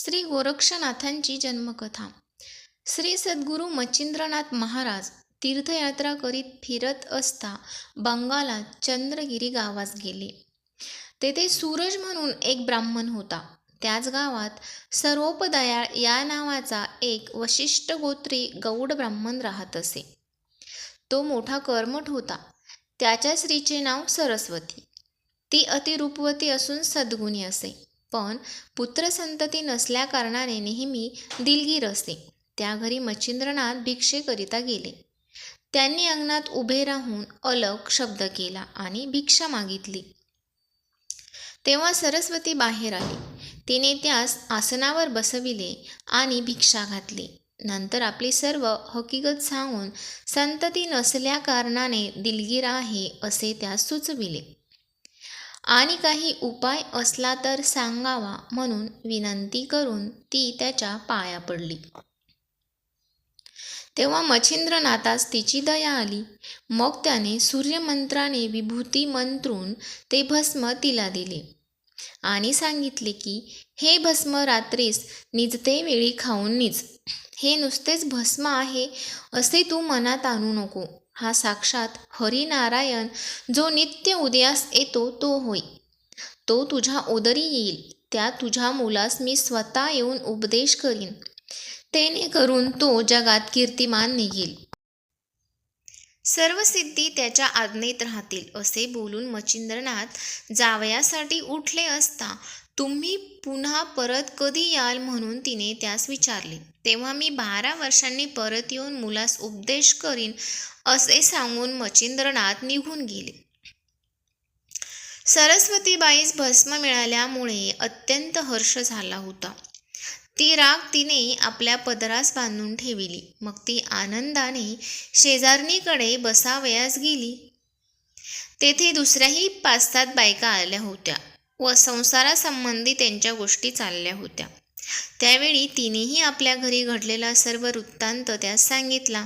श्री गोरक्षनाथांची जन्मकथा. श्री सद्गुरू मच्छिंद्रनाथ महाराज तीर्थयात्रा करीत फिरत असता बंगालात चंद्रगिरी गावास गेले. तेथे सूरज म्हणून एक ब्राह्मण होता. त्याच गावात सर्वोपदयाळ या नावाचा एक वशिष्ठ गोत्री गौड ब्राह्मण राहत असे. तो मोठा कर्मठ होता. त्याच्या स्त्रीचे नाव सरस्वती. ती अतिरूपवती असून सद्गुणी असे. पण पुत्रसंतती नसल्याकारणाने नेहमी दिलगीर असते. त्या घरी मच्छिंद्रनाथ भिक्षेकरिता गेले. त्यांनी अंगणात उभे राहून अलग शब्द केला आणि भिक्षा मागितली. तेव्हा सरस्वती बाहेर आली. तिने त्यास आसनावर बसविले आणि भिक्षा घातली. नंतर आपली सर्व हकीकत सांगून संतती नसल्याकारणाने दिलगीर आहे असे त्यास सुचविले. आणि काही उपाय असला तर सांगावा म्हणून विनंती करून ती त्याच्या पाया पडली. तेव्हा मच्छिंद्रनाथास तिची दया आली. मग त्याने सूर्यमंत्राने विभूती मंत्रून ते भस्म तिला दिले आणि सांगितले की हे भस्म रात्रीस निजते वेळी खाऊन निज. हे नुसतेच भस्म आहे असे तू मनात आणू नको. हा साक्षात हरिनारायण जो नित्य उदयास येतो तो होय. तो तुझ्या उदरी येईल. त्या तुझ्या मुलास मी स्वतः येऊन उपदेश करीन. तेने करून तो जगात कीर्तिमान निघेल. सर्व सिद्धी त्याच्या आज्ञेत राहतील असे बोलून मच्छिंद्रनाथ जावयासाठी उठले असता तुम्ही पुन्हा परत कधी याल म्हणून तिने त्यास विचारले. तेव्हा मी बारा वर्षांनी परत येऊन मुलास उपदेश करीन असे सांगून मच्छिंद्रनाथ निघून गेले. सरस्वतीबाईस भस्म मिळाल्यामुळे अत्यंत हर्ष झाला होता. ती राग तिने आपल्या पदरास बांधून ठेविली. मग ती आनंदाने शेजारणीकडे बसावयास गेली. तेथे दुसऱ्याही पाच सात बायका आल्या होत्या व संसारासंबंधी त्यांच्या गोष्टी चालल्या होत्या. त्यावेळी तिनेही आपल्या घरी घडलेला सर्व वृत्तांत त्यास सांगितला.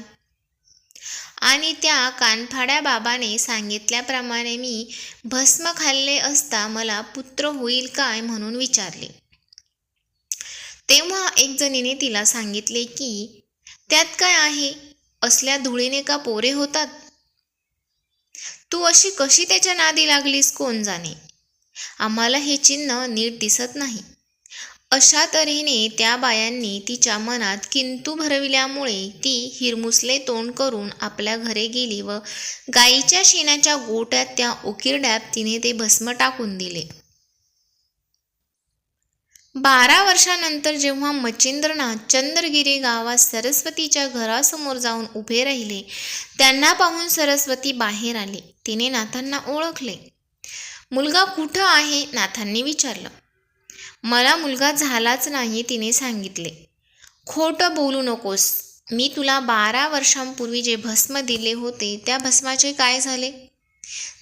आणि त्या कानफाड्या बाबाने सांगितल्याप्रमाणे मी भस्म खाल्ले असता मला पुत्र होईल काय म्हणून विचारले. तेव्हा एक जणीने तिला सांगितले की त्यात काय आहे? असल्या धुळीने का पोरे होतात? तू अशी कशी त्याच्या नादी लागलीस कोण जाणे आम्हाला हे चिन्ह नीट दिसत नाही. अशा तऱ्हेने त्या बायांनी तिच्या मनात किंतू भरविल्यामुळे ती हिरमुसले तोंड करून आपल्या घरे गेली व गाईच्या शेणाच्या गोट्यात त्या उकिरड्यात तिने ते भस्म टाकून दिले. बारा वर्षानंतर जेव्हा मच्छिंद्रनाथ चंद्रगिरी गावात सरस्वतीच्या घरासमोर जाऊन उभे राहिले त्यांना पाहून सरस्वती बाहेर आली. तिने नाथांना ओळखले. मुलगा कुठं आहे? नाथांनी विचारलं. मला मुलगा झालाच नाही तिने सांगितले. खोटं बोलू नकोस. मी तुला बारा वर्षांपूर्वी जे भस्म दिले होते त्या भस्माचे काय झाले?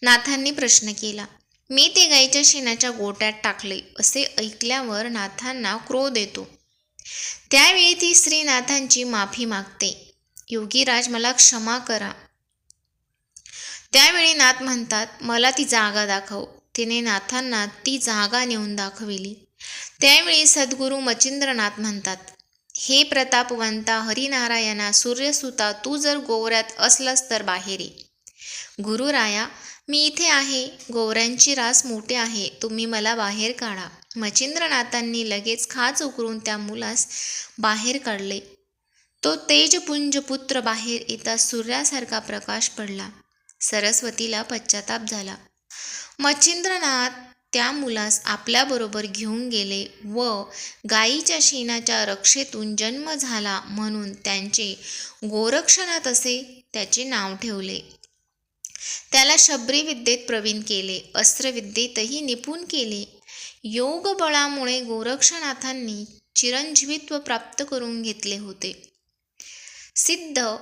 नाथांनी प्रश्न केला. मी ते गाईच्या शेणाच्या गोट्यात टाकले असे ऐकल्यावर नाथांना क्रोध येतो. त्यावेळी ती श्रीनाथांची माफी मागते. योगीराज मला क्षमा करा. त्यावेळी नाथ म्हणतात मला ती जागा दाखव. तिने नाथांना ती जागा नेऊन दाखविली. त्यावेळी सद्गुरू मच्छिंद्रनाथ म्हणतात हे प्रतापवंता हरिनारायणा सूर्यसुता तू जर गोवऱ्यात असलास तर बाहेर ये. गुरुराया मी इथे आहे. गोवऱ्यांची रास मोठे आहे. तुम्ही मला बाहेर काढा. मच्छिंद्रनाथांनी लगेच खाच उकरून त्या मुलास बाहेर काढले. तो तेजपुंज पुत्र बाहेर येता सूर्यासारखा प्रकाश पडला. सरस्वतीला पश्चाताप झाला. मच्छिंद्रनाथ त्या मुलास आपल्याबरोबर घेऊन गेले व गायीच्या शेणाच्या रक्षेतून जन्म झाला म्हणून त्यांचे गोरक्षनाथ असे त्याचे नाव ठेवले. त्याला शबरीविद्येत प्रवीण केले अस्त्रविद्येतही निपुण केले. योग बळामुळे गोरक्षनाथांनी चिरंजीवित्व प्राप्त करून घेतले होते. सिद्ध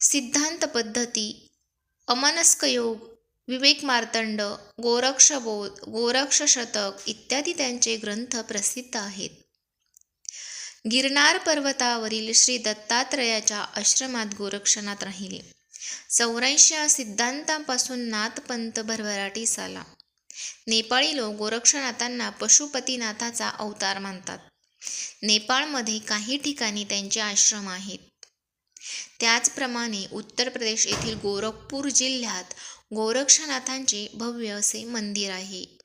सिद्धांत पद्धती अमनस्क योग विवेक मार्तंड गोरक्षबोध गोरक्ष शतक इत्यादी त्यांचे ग्रंथ प्रसिद्ध आहेत. गिरनार पर्वतावरील श्री दत्तात्रयाच्या आश्रमात गोरक्षनाथ राहिले. चौऱ्याऐंशी सिद्धांतापासून नाथपंत भरभराटीस आला नेपाळी लोक गोरक्षनाथांना पशुपतीनाथाचा अवतार मानतात. नेपाळमध्ये काही ठिकाणी त्यांचे आश्रम आहेत. त्याचप्रमाणे उत्तर प्रदेश येथील गोरखपूर जिल्ह्यात गोरक्षनाथांचे भव्य असे मंदिर आहे.